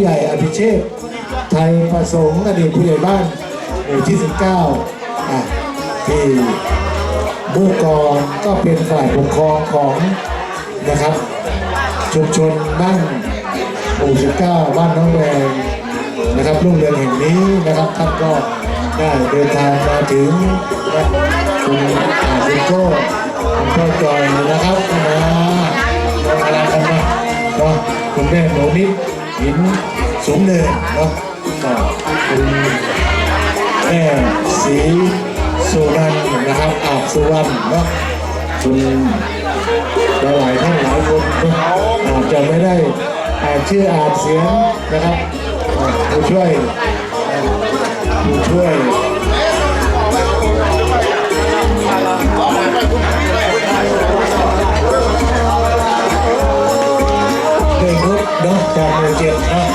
ใหญ่อภิเชษไทยประสงค์อดีตผู้ใหญ่บ้านหมู่ที่ 19อะที่เมื่อก่อนก็เป็นฝ่ายปกครองของนะครับชุมชนบ้านหมู่19บ้านน้องแวงนะครับรุ่งเรืองแห่งนี้นะครับท่านก็ได้เดินทางมาถึงคุณอาคุณโก้คุณพ่อจอยนะครับมาอะไรกันนะเนาะคุณแม่หนูนิด หินสมเด็จเนาะคุณแม่สีสุวรรณนะครับอาบสุวรรณเนาะคุณหลายท่านหลายคนอาจจะไม่ได้อ่านชื่ออ่านเสียงนะครับผู้ช่วยผู้ช่วย จากหมู่เจ็ดเนาะ